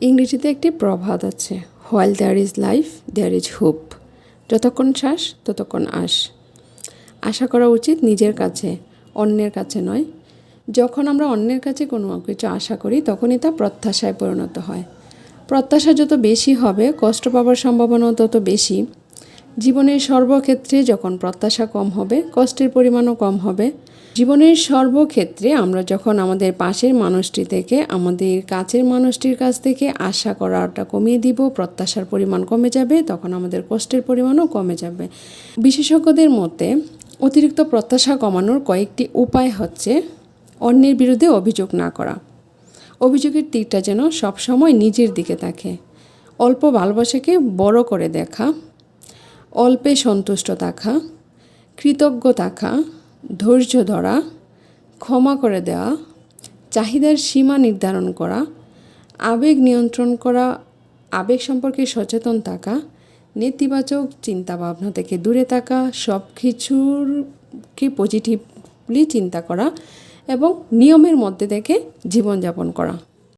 ইংরেজিতে একটি প্রভাত আছে while there is life there is hope যতক্ষণ শ্বাস, ততক্ষণ আশ। আশা করা উচিত নিজের কাছে, অন্যের কাছে নয়। যখন আমরা অন্যের কাছে কোনো কিছু আশা করি, তখনই তা প্রত্যাশায় পরিণত হয়। প্রত্যাশা যত বেশি হবে, কষ্ট পাবার সম্ভাবনাও তত বেশি। জীবনের সর্বক্ষেত্রে যখন প্রত্যাশা কম হবে, কষ্টের পরিমাণও কম হবে, জীবনের সর্বক্ষেত্রে আমরা যখন আমাদের পাশের মানুষটি থেকে, আমাদের কাছের মানুষটির কাছ থেকে আশা করাটা কমিয়ে দিব, প্রত্যাশার পরিমাণ কমে যাবে, তখন আমাদের কষ্টের পরিমাণও কমে যাবে। বিশেষজ্ঞদের মতে, অতিরিক্ত প্রত্যাশা কমানোর কয়েকটি উপায় হচ্ছে অন্যের বিরুদ্ধে অভিযোগ না করা। অভিযোগের তীরটা যেন সবসময় নিজের দিকে থাকে। অল্প ভালোবাসাকে বড় করে দেখা অল্পে সন্তুষ্ট থাকা কৃতজ্ঞ থাকা ধৈর্য ধরা, ক্ষমা করে দেওয়া চাহিদার সীমা নির্ধারণ করা, আবেগ নিয়ন্ত্রণ করা, আবেগ সম্পর্কে সচেতন থাকা, নেতিবাচক চিন্তাভাবনা থেকে দূরে থাকা সব কিছুরকে পজিটিভলি চিন্তা করা এবং নিয়মের মধ্যে থেকে জীবনযাপন করা।